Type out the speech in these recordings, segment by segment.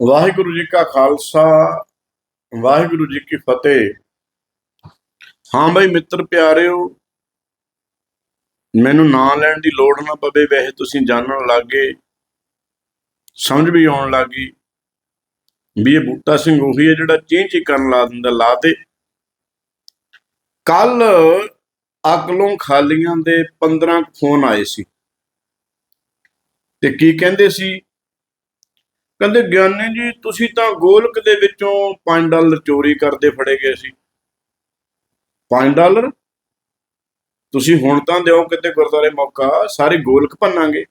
ਵਾਹਿਗੁਰੂ ਜੀ ਕਾ ਖਾਲਸਾ, ਵਾਹਿਗੁਰੂ ਜੀ ਕੀ ਫਤਿਹ। ਹਾਂ ਬਈ ਮਿੱਤਰ ਪਿਆਰਿਓ, ਮੈਨੂੰ ਨਾਂ ਲੈਣ ਦੀ ਲੋੜ ਨਾ ਪਵੇ, ਵੈਸੇ ਤੁਸੀਂ ਜਾਣਨ ਲੱਗੇ, ਸਮਝ ਵੀ ਆਉਣ ਲੱਗੀ ਵੀ ਇਹ ਬੂਟਾ ਸਿੰਘ ਉਹੀ ਹੈ ਜਿਹੜਾ ਚੀਂ ਚੀਂ ਕਰਨ ਲਾ ਦਿੰਦਾ, ਲਾ ਤੇ ਕੱਲ ਅਕਲੋਂ ਖਾਲੀਆਂ ਦੇ 15 ਫੋਨ ਆਏ ਸੀ। ਤੇ ਕੀ ਕਹਿੰਦੇ ਸੀ? ਕਹਿੰਦੇ ਗਿਆਨੀ ਜੀ, ਤੁਸੀਂ ਤਾਂ ਗੋਲਕ ਦੇ ਵਿੱਚੋਂ 5 ਡਾਲਰ ਚੋਰੀ ਕਰਦੇ ਫੜੇ ਗਏ ਸੀ। 5 ਡਾਲਰ? ਤੁਸੀਂ ਹੁਣ ਤਾਂ ਦਿਓ ਕਿਤੇ ਗੁਰਦਾਰੇ ਮੌਕਾ, ਸਾਰੇ ਗੋਲਕ ਭੰਨਾਂਗੇ।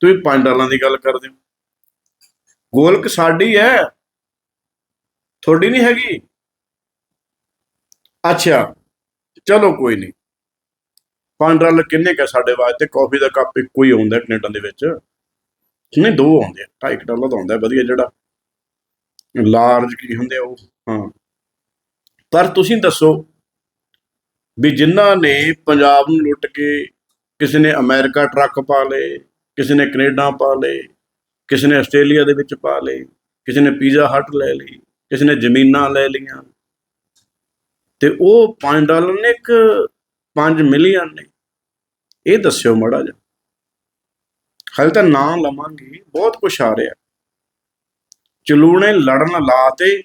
ਤੁਸੀਂ 5 ਡਾਲਾਂ ਦੀ ਗੱਲ ਕਰਦੇ ਹੋ। ਗੋਲਕ ਸਾਡੀ ਹੈ, ਤੁਹਾਡੀ ਨਹੀਂ ਹੈਗੀ। ਅੱਛਾ, ਚਲੋ ਕੋਈ ਨਹੀਂ। 5 ਡਾਲਰ ਕਿੰਨੇ ਕਾ ਸਾਡੇ ਵਾਸਤੇ? ਕਾਫੀ ਦਾ ਕੱਪ ਇੱਕੋ ਹੀ ਆਉਂਦਾ ਕੈਨੇਡਾ ਦੇ ਵਿੱਚ। ਨਹੀਂ ਦੋ ਆਉਂਦੇ ਆ। 2.5 ਡਾਲਰ ਦਾ ਆਉਂਦਾ, ਵਧੀਆ ਜਿਹੜਾ ਲਾਰਜ ਕੀ ਹੁੰਦੇ ਆ ਉਹ, ਹਾਂ। ਪਰ ਤੁਸੀਂ ਦੱਸੋ ਵੀ ਜਿਨ੍ਹਾਂ ਨੇ ਪੰਜਾਬ ਨੂੰ ਲੁੱਟ ਕੇ ਕਿਸੇ ਨੇ ਅਮਰੀਕਾ ਟਰੱਕ ਪਾ ਲਏ, ਕਿਸੇ ਨੇ ਕੈਨੇਡਾ ਪਾ ਲਏ, ਕਿਸੇ ਨੇ ਆਸਟ੍ਰੇਲੀਆ ਦੇ ਵਿੱਚ ਪਾ ਲਏ, ਕਿਸੇ ਨੇ ਪੀਜ਼ਾ ਹਟ ਲੈ ਲਈ, ਕਿਸੇ ਨੇ ਜ਼ਮੀਨਾਂ ਲੈ ਲਈਆਂ। ਤੇ ਉਹ 5 ਡਾਲਰ ਨੇ ਇੱਕ 5 ਮਿਲੀਅਨ ਨੇ। ਇਹ ਦੱਸਿਓ ਮੜਾ ਜਿਹਾ। ਹਾਲੇ ਤਾਂ ਨਾਂ ਲਵਾਂਗੇ, ਬਹੁਤ ਕੁਛ ਆ ਰਿਹਾ। ਚਲੂਣੇ ਲੜਨ ਲਾਤੇ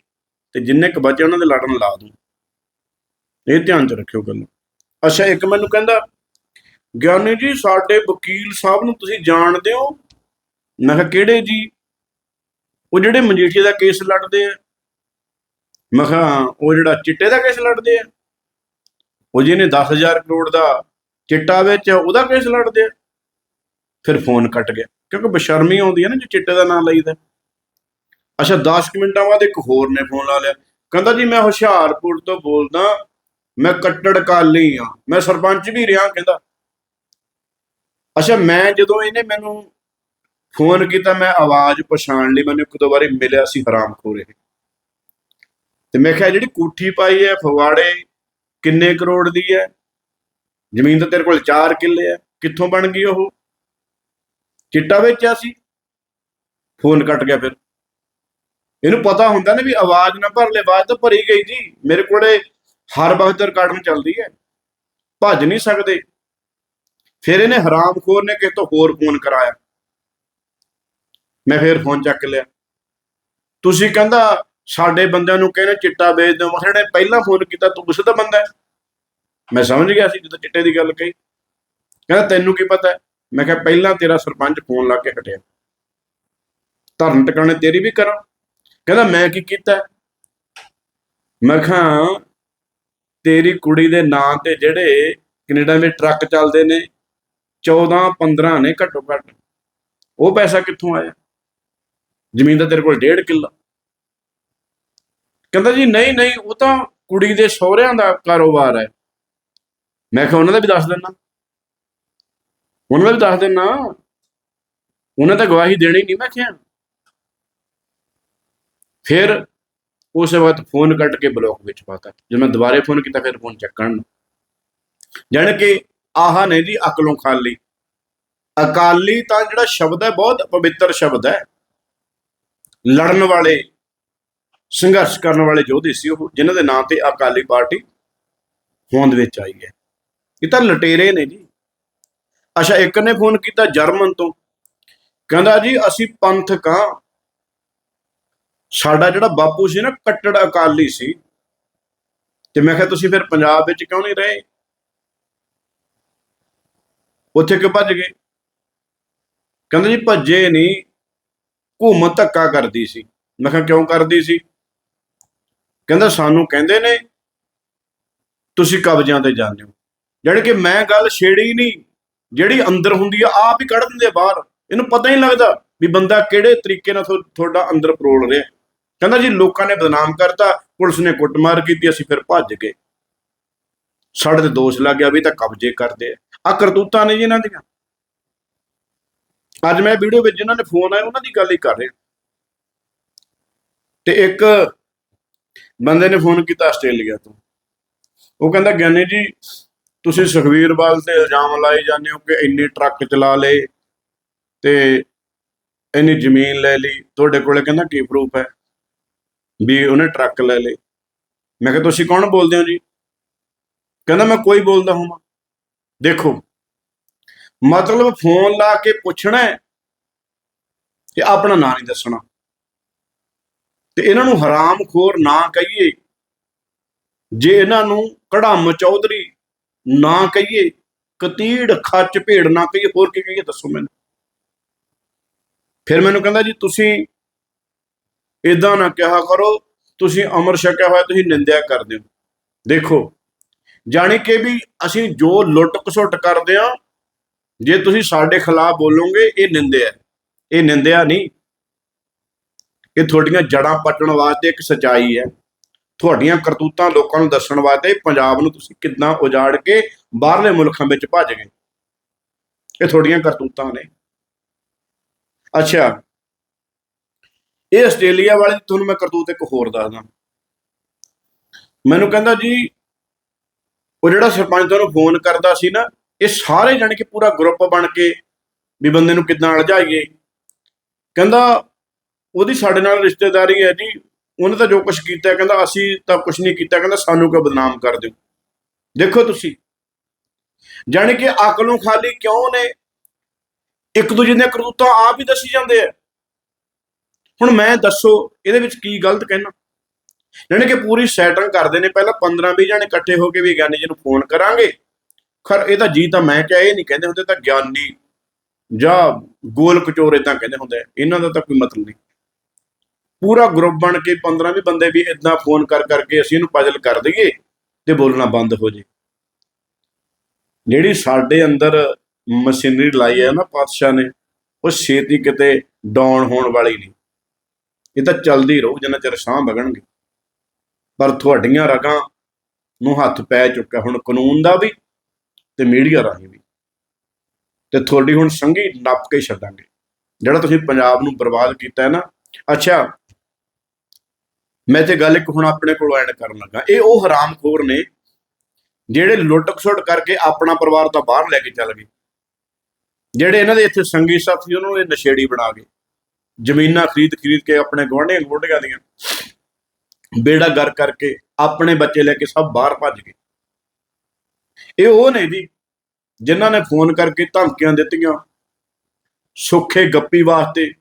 ਤੇ ਜਿੰਨੇ ਕ ਬਚੇ ਉਹਨਾਂ ਦੇ ਲੜਨ ਲਾ ਦੂੰ। ਇਹ ਧਿਆਨ ਚ ਰੱਖਿਓ ਗੱਲ। ਅੱਛਾ, ਇੱਕ ਮੈਨੂੰ ਕਹਿੰਦਾ, ਗਿਆਨੀ ਜੀ, ਸਾਡੇ ਵਕੀਲ ਸਾਹਿਬ ਨੂੰ ਤੁਸੀਂ ਜਾਣਦੇ ਹੋ? ਮੈਂ ਕਿਹਾ, ਕਿਹੜੇ ਜੀ? ਉਹ ਜਿਹੜੇ ਮਜੀਠੀਆ ਦਾ ਕੇਸ ਲੜਦੇ ਆ। ਮੈਂ ਕਿਹਾ ਉਹ ਜਿਹੜਾ ਚਿੱਟੇ ਦਾ ਕੇਸ ਲੜਦੇ ਆ। ਉਹ ਜਿਹਨੇ 10000 ਕਰੋੜ ਦਾ ਚਿੱਟਾ ਵਿੱਚ ਉਹਦਾ ਕੇਸ ਲੜਦੇ ਆ। ਫਿਰ ਫੋਨ ਕੱਟ ਗਿਆ। ਕਿਉਂਕਿ ਬਸ਼ਰਮੀ ਆਉਂਦੀ ਹੈ ਨਾ ਜੇ ਚਿੱਟੇ ਦਾ ਨਾਂ ਲਈਦਾ। ਅੱਛਾ 10 ਮਿੰਟਾਂ ਬਾਅਦ ਇੱਕ ਹੋਰ ਨੇ ਫੋਨ ਲਾ ਲਿਆ। ਕਹਿੰਦਾ ਜੀ, ਮੈਂ ਹੁਸ਼ਿਆਰਪੁਰ ਤੋਂ ਬੋਲਦਾ, ਮੈਂ ਕੱਟੜ ਕਾਲੀ ਆ ਮੈਂ ਸਰਪੰਚ ਵੀ ਰਿਹਾ ਕਹਿੰਦਾ। ਅੱਛਾ, ਮੈਂ ਜਦੋਂ ਇਹਨੇ ਮੈਨੂੰ ਫੋਨ ਕੀਤਾ, ਮੈਂ ਆਵਾਜ਼ ਪਛਾਣ ਲਈ ਮੈਨੂੰ ਇੱਕ ਦੋ ਵਾਰੀ ਮਿਲਿਆ ਸੀ ਹਰਾਮਖੋਰ ਇਹ। ਤੇ ਮੈਂ ਕਿਹਾ, ਜਿਹੜੀ ਕੋਠੀ ਪਾਈ ਹੈ ਫਵਾੜੇ ਕਿੰਨੇ ਕਰੋੜ ਦੀ ਹੈ? ਜ਼ਮੀਨ ਤਾਂ ਤੇਰੇ ਕੋਲ 4 ਕਿੱਲੇ ਹੈ। ਕਿੱਥੋਂ ਬਣ ਗਈ ਉਹ? ਚਿੱਟਾ ਵੇਚਿਆ ਸੀ। ਫੋਨ ਕੱਟ ਗਿਆ ਫਿਰ। ਇਹਨੂੰ ਪਤਾ ਹੁੰਦਾ ਨਾ ਵੀ ਆਵਾਜ਼ ਨਾ ਭਰ ਲੈ ਆਵਾਜ਼ ਤਾਂ ਭਰੀ ਗਈ ਜੀ। ਮੇਰੇ ਕੋਲੇ ਹਰ ਵਕਤ ਰਿਕਾਰਡਿੰਗ ਚੱਲਦੀ ਹੈ। ਭੱਜ ਨਹੀਂ ਸਕਦੇ। ਫਿਰ ਇਹਨੇ ਹਰਾਮਖੋਰ ਨੇ ਕਿਸੇ ਤੋਂ ਹੋਰ ਫੋਨ ਕਰਾਇਆ। ਮੈਂ ਫਿਰ ਫੋਨ ਚੱਕ ਲਿਆ। ਤੁਸੀਂ ਕਹਿੰਦਾ, ਸਾਡੇ ਬੰਦਿਆਂ ਨੂੰ ਕਹਿੰਦੇ ਚਿੱਟਾ ਵੇਚ ਦਿਓ। ਮੈਂ ਕਿਹਾ ਪਹਿਲਾਂ ਫੋਨ ਕੀਤਾ, ਤੂੰ ਉਸ ਦਾ ਬੰਦਾ ਹੈ। ਮੈਂ ਸਮਝ ਗਿਆ ਸੀ, ਜਦੋਂ ਚਿੱਟੇ ਦੀ ਗੱਲ ਕਹੀ। ਕਹਿੰਦਾ, ਤੈਨੂੰ ਕੀ ਪਤਾ ਹੈ? ਮੈਂ ਕਿਹਾ ਪਹਿਲਾਂ ਤੇਰਾ ਸਰਪੰਚ ਫੋਨ ਲਾ ਕੇ ਹਟਿਆ। ਧਰਨ ਟਿਕਾਣੇ ਤੇਰੀ ਵੀ ਕਰਾਂ। ਕਹਿੰਦਾ ਮੈਂ ਕੀ ਕੀਤਾ? ਮੈਂ ਕਿਹਾ, ਤੇਰੀ ਕੁੜੀ ਦੇ ਨਾਂ ਤੇ ਜਿਹੜੇ ਕੈਨੇਡਾ ਵਿੱਚ ਟਰੱਕ ਚੱਲਦੇ ਨੇ 14 15 ਨੇ ਘੱਟੋ ਘੱਟ। ਉਹ ਪੈਸਾ ਕਿੱਥੋਂ ਆਇਆ? ਜ਼ਮੀਨ ਦਾ ਤੇਰੇ ਕੋਲ 1.5 ਕਿੱਲਾ। ਕਹਿੰਦਾ ਜੀ, ਨਹੀਂ ਨਹੀਂ, ਉਹ ਤਾਂ ਕੁੜੀ ਦੇ ਸਹੁਰਿਆਂ ਦਾ ਕਾਰੋਬਾਰ ਹੈ। ਮੈਂ ਕਿਹਾ ਉਹਨਾਂ ਦਾ ਵੀ ਦੱਸ ਦਿੰਦਾ। ਉਹਨਾਂ ਦਾ ਵੀ ਦੱਸ ਦਿੰਦਾ ਉਹਨਾਂ ਤਾਂ ਗਵਾਹੀ ਦੇਣੀ ਨਹੀਂ ਮੈਂ ਕਿਹਾ। ਫਿਰ ਉਸੇ ਵਕਤ ਫੋਨ ਕੱਟ ਕੇ ਬਲੌਕ ਵਿੱਚ ਪਾਤਾ ਜਦ ਮੈਂ ਦੁਬਾਰੇ ਫੋਨ ਕੀਤਾ, ਫਿਰ ਫੋਨ ਚੱਕਣ ਨੂੰ। ਜਾਣ ਕਿ ਆਹ ਨੇ ਜੀ ਅਕਲੋਂ ਖਾਲੀ। ਅਕਾਲੀ ਤਾਂ ਜਿਹੜਾ ਸ਼ਬਦ ਹੈ, ਬਹੁਤ ਪਵਿੱਤਰ ਸ਼ਬਦ ਹੈ। ਲੜਨ ਵਾਲੇ, ਸੰਘਰਸ਼ ਕਰਨ ਵਾਲੇ ਯੋਧੇ ਸੀ ਉਹ, ਜਿਨ੍ਹਾਂ ਦੇ ਨਾਂ ਤੇ ਅਕਾਲੀ ਪਾਰਟੀ ਹੋਂਦ ਵਿੱਚ ਆਈ ਹੈ। ਇਹ ਤਾਂ ਲਟੇਰੇ ਨੇ ਜੀ। ਅੱਛਾ, ਇੱਕ ਨੇ ਫੋਨ ਕੀਤਾ ਜਰਮਨ ਤੋਂ। ਕਹਿੰਦਾ ਜੀ, ਅਸੀਂ ਪੰਥਕ ਆ ਸਾਡਾ ਜਿਹੜਾ ਬਾਪੂ ਸੀ ਨਾ, ਕੱਟੜ ਅਕਾਲੀ ਸੀ। ਤੇ ਮੈਂ ਕਿਹਾ, ਤੁਸੀਂ ਫਿਰ ਪੰਜਾਬ ਵਿੱਚ ਕਿਉਂ ਨਹੀਂ ਰਹੇ? ਉੱਥੇ ਕਿਉਂ ਭੱਜ ਗਏ? ਕਹਿੰਦਾ ਜੀ, ਭੱਜੇ ਨਹੀਂ। ਘੁੰਮ ਧੱਕਾ ਕਰਦੀ ਸੀ। ਮੈਂ ਕਿਹਾ, ਕਿਉਂ ਕਰਦੀ ਸੀ? ਕਹਿੰਦਾ, ਸਾਨੂੰ ਕਹਿੰਦੇ ਨੇ, ਤੁਸੀਂ ਕਬਜ਼ਿਆਂ ਤੇ ਜਾਂਦੇ ਹੋ। ਜਿਹੜੀ ਕਿ ਮੈਂ ਗੱਲ ਛੇੜੀ ਨਹੀਂ। ਜਿਹੜੀ ਅੰਦਰ ਹੁੰਦੀ ਆ, ਆਪ ਹੀ ਕੱਢ ਦਿੰਦੇ ਬਾਹਰ। ਇਹਨੂੰ ਪਤਾ ਹੀ ਨਹੀਂ ਲੱਗਦਾ ਵੀ ਬੰਦਾ ਕਿਹੜੇ ਤਰੀਕੇ ਨਾਲ ਤੁਹਾਡਾ ਅੰਦਰ ਪਰੋਲ ਰਿਹਾ। ਕਹਿੰਦਾ ਜੀ, ਲੋਕਾਂ ਨੇ ਬਦਨਾਮ ਕਰਤਾ, ਪੁਲਿਸ ਨੇ ਕੁੱਟਮਾਰ ਕੀਤੀ, ਅਸੀਂ ਫਿਰ ਭੱਜ ਗਏ। ਸਾਡੇ ਤੇ ਦੋਸ਼ ਲੱਗ ਗਿਆ ਵੀ ਤਾਂ ਕਬਜ਼ੇ ਕਰਦੇ ਆ। ਆ ਕਰਤੂਤਾਂ ਨੇ ਜੀ ਇਹਨਾਂ ਦੀਆਂ। ਅੱਜ ਮੈਂ ਵੀਡੀਓ ਵਿੱਚ ਜਿਨ੍ਹਾਂ ਨੇ ਫੋਨ ਆਇਆ, ਉਹਨਾਂ ਦੀ ਗੱਲ ਹੀ ਕਰ ਰਿਹਾ। ਤੇ ਇੱਕ ਬੰਦੇ ਨੇ ਫੋਨ ਕੀਤਾ ਆਸਟ੍ਰੇਲੀਆ ਤੋਂ। ਉਹ ਕਹਿੰਦਾ, ਗਿਆਨੀ ਜੀ ਤੁਸੀਂ ਸੁਖਵੀਰ ਬਾਲ ਤੇ ਇਲਜ਼ਾਮ ਲਾਏ ਜਾਂਦੇ ਹੋ ਕਿ ਇੰਨੇ ਟਰੱਕ ਚਲਾ ਲਏ ਤੇ ਇੰਨੀ ਜ਼ਮੀਨ ਲੈ ਲਈ। ਤੁਹਾਡੇ ਕੋਲੇ ਕਹਿੰਦਾ ਕੀ ਪ੍ਰੂਫ ਹੈ ਵੀ ਉਹਨੇ ਟਰੱਕ ਲੈ ਲਏ? ਮੈਂ ਕਿਹਾ, ਤੁਸੀਂ ਕੌਣ ਬੋਲਦੇ ਹੋ ਜੀ? ਕਹਿੰਦਾ, ਮੈਂ ਕੋਈ ਬੋਲਦਾ ਹਾਂ ਦੇਖੋ, ਮਤਲਬ ਫੋਨ ਲਾ ਕੇ ਪੁੱਛਣਾ ਕਿ ਆਪਣਾ ਨਾਂ ਨਹੀਂ ਦੱਸਣਾ। ਤੇ ਇਹਨਾਂ ਨੂੰ ਹਰਾਮਖੋਰ ਨਾ ਕਹੀਏ। ਜੇ ਇਹਨਾਂ ਨੂੰ ਕੜਾਮ ਚੌਧਰੀ ਨਾ ਕਹੀਏ, ਕਤੀੜ, ਖੱਚ, ਭੇੜ ਨਾ ਕਹੀਏ, ਹੋਰ ਕੀ ਕਹੀਏ, ਦੱਸੋ ਮੈਨੂੰ। ਫਿਰ ਮੈਨੂੰ ਕਹਿੰਦਾ ਜੀ, ਤੁਸੀਂ ਇਦਾਂ ਨਾ ਕਿਹਾ ਕਰੋ, ਤੁਸੀਂ ਅਮਰ ਛਕਿਆ ਹੋਇਆ, ਤੁਸੀਂ ਨਿੰਦਿਆ ਕਰਦੇ ਹੋ। ਦੇਖੋ, ਜਾਣੀ ਕਿ ਵੀ ਅਸੀਂ ਜੋ ਲੁੱਟ ਖਸੁੱਟ ਕਰਦੇ ਆ ਜੇ ਤੁਸੀਂ ਸਾਡੇ ਖਿਲਾਫ ਬੋਲੋਗੇ, ਇਹ ਨਿੰਦਿਆ ਇਹ ਨਿੰਦਿਆ ਨਹੀਂ। ਇਹ ਤੁਹਾਡੀਆਂ ਜੜਾਂ ਪੱਟਣ ਵਾਸਤੇ ਇੱਕ ਸਚਾਈ ਹੈ। ਤੁਹਾਡੀਆਂ ਕਰਤੂਤਾਂ ਲੋਕਾਂ ਨੂੰ ਦੱਸਣ ਵਾਸਤੇ ਪੰਜਾਬ ਨੂੰ ਤੁਸੀਂ ਕਿੱਦਾਂ ਉਜਾੜ ਕੇ ਬਾਹਰਲੇ ਮੁਲਕਾਂ ਵਿੱਚ ਭੱਜ ਗਏ। ਇਹ ਤੁਹਾਡੀਆਂ ਕਰਤੂਤਾਂ ਨੇ। ਅੱਛਾ। ਇਹ ਆਸਟ੍ਰੇਲੀਆ ਵਾਲੇ ਤੁਹਾਨੂੰ ਮੈਂ ਕਰਤੂਤ ਇੱਕ ਹੋਰ ਦੱਸਦਾ। ਮੈਨੂੰ ਕਹਿੰਦਾ ਜੀ, ਉਹ ਜਿਹੜਾ ਸਰਪੰਚ ਤੁਹਾਨੂੰ ਫੋਨ ਕਰਦਾ ਸੀ ਨਾ, ਇਹ ਸਾਰੇ ਜਾਣ ਕੇ ਪੂਰਾ ਗਰੁੱਪ ਬਣ ਕੇ ਵੀ ਬੰਦੇ ਨੂੰ ਕਿੱਦਾਂ ਅਲਝਾਈਏ। ਕਹਿੰਦਾ, ਉਹਦੀ ਸਾਡੇ ਨਾਲ ਰਿਸ਼ਤੇਦਾਰੀ ਹੈ ਜੀ। ਉਹਨੇ ਤਾਂ ਜੋ ਕੁਝ ਕੀਤਾ, ਕਹਿੰਦਾ ਅਸੀਂ ਤਾਂ ਕੁਝ ਨਹੀਂ ਕੀਤਾ, ਕਹਿੰਦਾ ਸਾਨੂੰ ਕਿਉਂ ਬਦਨਾਮ ਕਰ ਦਿਓ ਦੇਖੋ ਤੁਸੀਂ, ਜਾਣੀ ਕਿ ਅਕਲੋਂ ਖਾਲੀ ਕਿਉਂ ਨੇ? ਇੱਕ ਦੂਜੇ ਦੀਆਂ ਕਰਤੂਤਾਂ ਆਪ ਹੀ ਦੱਸੀ ਜਾਂਦੇ ਆ। ਹੁਣ ਮੈਂ ਦੱਸੋ, ਇਹਦੇ ਵਿੱਚ ਕੀ ਗਲਤ ਕਹਿਣਾ? ਜਾਣੀ ਕਿ ਪੂਰੀ ਸੈਟਿੰਗ ਕਰਦੇ ਨੇ, ਪਹਿਲਾਂ 15 20 ਜਣੇ ਇਕੱਠੇ ਹੋ ਕੇ ਵੀ ਗਿਆਨੀ ਜੀ ਨੂੰ ਫੋਨ ਕਰਾਂਗੇ। ਖਰ ਇਹਦਾ ਜੀ ਤਾਂ ਮੈਂ ਕਿਹਾ, ਇਹ ਨਹੀਂ ਕਹਿੰਦੇ ਹੁੰਦੇ ਤਾਂ ਗਿਆਨੀ ਜਾਂ ਗੋਲ ਕਚੋਰ ਇਦਾਂ ਕਹਿੰਦੇ ਹੁੰਦੇ ਇਹਨਾਂ ਦਾ ਤਾਂ ਕੋਈ ਮਤਲਬ ਨਹੀਂ। ਪੂਰਾ ਗਰੁੱਪ ਬਣ ਕੇ 15 20 ਬੰਦੇ ਵੀ ਇਦਾਂ ਫੋਨ ਕਰ ਕਰਕੇ ਅਸੀਂ ਇਹਨੂੰ ਪਜਲ ਕਰ ਦਈਏ ਤੇ ਬੋਲਣਾ ਬੰਦ ਹੋ ਜੇ। ਜਿਹੜੀ ਸਾਡੇ ਅੰਦਰ ਮਸ਼ੀਨਰੀ ਲਾਈ ਹੈ ਨਾ ਪਾਤਸ਼ਾਹ ਨੇ, ਉਹ ਛੇਤੀ ਕਿਤੇ ਡਾਊਨ ਹੋਣ ਵਾਲੀ ਨਹੀਂ। ਇਹ ਤਾਂ ਚੱਲਦੀ ਰਹੂ, ਜਿੰਨਾ ਚਿਰ ਸਾਹ ਵਗਣਗੇ ਪਰ ਤੁਹਾਡੀਆਂ ਰਗਾਂ ਨੂੰ ਹੱਥ ਪੈ ਚੁੱਕਾ, ਹੁਣ ਕਾਨੂੰਨ ਦਾ ਵੀ ਤੇ ਮੀਡੀਆ ਰਾਹੀਂ ਵੀ। ਤੇ ਤੁਹਾਡੀ ਹੁਣ ਸੰਗੀ ਨੱਪ ਕੇ ਛੱਡਾਂਗੇ। ਜਿਹੜਾ ਤੁਸੀਂ ਪੰਜਾਬ ਨੂੰ ਬਰਬਾਦ ਕੀਤਾ ਹੈ ਨਾ, ਅੱਛਾ ਮੈਂ ਤੇ ਗੱਲ ਇੱਕ ਹੁਣ ਆਪਣੇ ਕੋਲ ਐਡ ਕਰਨ ਲੱਗਾ। ਇਹ ਉਹ ਹਰਾਮਖੋਰ ਨੇ, ਜਿਹੜੇ ਲੁੱਟ ਖਸੁੱਟ ਕਰਕੇ ਆਪਣਾ ਪਰਿਵਾਰ ਤਾਂ ਬਾਹਰ ਲੈ ਕੇ ਚੱਲ ਗਏ। ਜਿਹੜੇ ਇਹਨਾਂ ਦੇ ਇੱਥੇ ਸੰਗੀ ਸਾਥੀ, ਉਹਨਾਂ ਨੂੰ ਇਹ ਨਸ਼ੇੜੀ ਬਣਾ ਗਏ। ਜ਼ਮੀਨਾਂ ਖਰੀਦ ਖਰੀਦ ਕੇ ਆਪਣੇ ਗੁਆਂਢੀਆਂ ਗੁਆਂਢੀਆਂ ਦੀਆਂ ਬੇੜਾ ਗਰ ਕਰਕੇ ਆਪਣੇ ਬੱਚੇ ਲੈ ਕੇ ਸਭ ਬਾਹਰ ਭੱਜ ਗਏ। ਇਹ ਉਹ ਨੇ ਜੀ, ਜਿਨ੍ਹਾਂ ਨੇ ਫੋਨ ਕਰਕੇ ਧਮਕੀਆਂ ਦਿੱਤੀਆਂ ਸੁੱਖੇ ਗੱਪੀ ਵਾਸਤੇ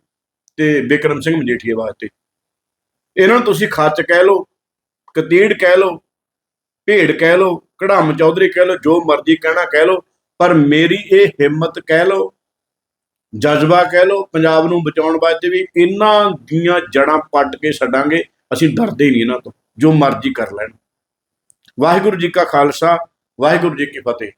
ਤੇ ਵਿਕਰਮ ਸਿੰਘ ਮਜੀਠੀਏ ਵਾਸਤੇ। ਇਹਨਾਂ ਨੂੰ ਤੁਸੀਂ ਖੱਚ ਕਹਿ ਲਓ ਕਤੀੜ ਕਹਿ ਲਓ ਭੇੜ ਕਹਿ ਲਓ ਕੜਾਮ ਚੌਧਰੀ ਕਹਿ ਲਓ, ਜੋ ਮਰਜ਼ੀ ਕਹਿਣਾ ਕਹਿ ਲਓ, ਪਰ ਮੇਰੀ ਇਹ ਹਿੰਮਤ ਕਹਿ ਲਓ, ਜਜ਼ਬਾ ਕਹਿ ਲਓ, ਪੰਜਾਬ ਨੂੰ ਬਚਾਉਣ ਵਾਸਤੇ ਵੀ ਇਹਨਾਂ ਦੀਆਂ ਜੜਾਂ ਪੱਟ ਕੇ ਛੱਡਾਂਗੇ, ਅਸੀਂ ਡਰਦੇ ਹੀ ਨਹੀਂ ਇਹਨਾਂ ਤੋਂ, ਜੋ ਮਰਜ਼ੀ ਕਰ ਲੈਣ। ਵਾਹਿਗੁਰੂ ਜੀ ਕਾ ਖਾਲਸਾ, ਵਾਹਿਗੁਰੂ ਜੀ ਕੀ ਫਤਿਹ।